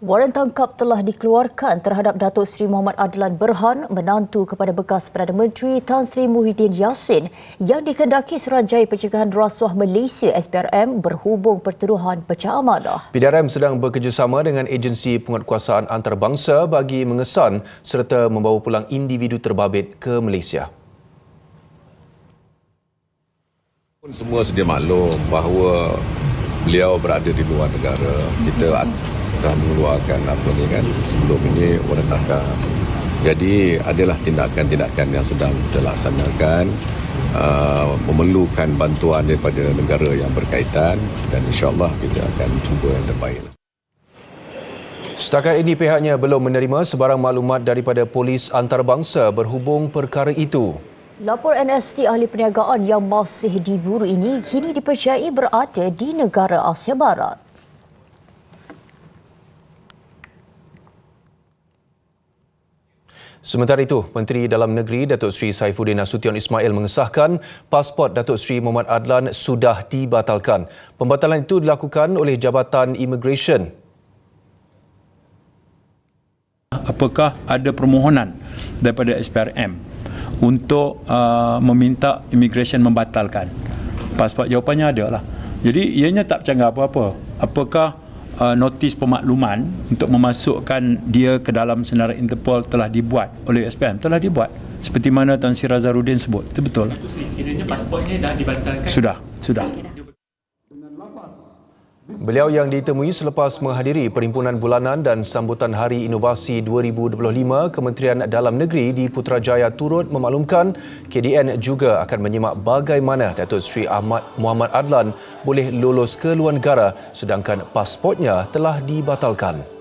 Waran tangkap telah dikeluarkan terhadap Datuk Seri Muhammad Adlan Berhan, menantu kepada bekas Perdana Menteri Tan Sri Muhyiddin Yassin yang dikendaki Suruhanjaya Pencegahan Rasuah Malaysia SPRM berhubung pertuduhan pecah amanah. PDRM sedang bekerjasama dengan agensi penguatkuasaan antarabangsa bagi mengesan serta membawa pulang individu terbabit ke Malaysia. Semua sedia maklum bahawa beliau berada di luar negara. Kita telah mengeluarkan apa ni kan sebelum ini orang tangkap. Jadi adalah tindakan-tindakan yang sedang kita laksanakan uh, memerlukan bantuan daripada negara yang berkaitan dan insyaAllah kita akan cuba yang terbaik. Setakat ini pihaknya belum menerima sebarang maklumat daripada polis antarabangsa berhubung perkara itu. Lapor NST ahli perniagaan yang masih diburu ini kini dipercayai berada di negara Asia Barat. Sementara itu, Menteri Dalam Negeri Datuk Seri Saifuddin Nasution Ismail mengesahkan pasport Datuk Seri Muhammad Adlan sudah dibatalkan. Pembatalan itu dilakukan oleh Jabatan Immigration. Apakah ada permohonan daripada SPRM untuk uh, meminta immigration membatalkan. Pasport? Jawapannya ada lah. Jadi ianya tak bercanggah apa-apa. Apakah uh, notis pemakluman untuk memasukkan dia ke dalam senarai Interpol telah dibuat oleh SPM telah dibuat. Seperti mana Tan Sri Razarudin sebut. Itu betul. Kiranya pasportnya dah dibatalkan. Sudah. Sudah Beliau yang ditemui selepas menghadiri Perhimpunan Bulanan dan Sambutan Hari Inovasi 2025 Kementerian Dalam Negeri di Putrajaya turut memaklumkan KDN juga akan menyimak bagaimana Datuk Seri Ahmad Muhammad Adlan boleh lolos ke luar negara sedangkan pasportnya telah dibatalkan.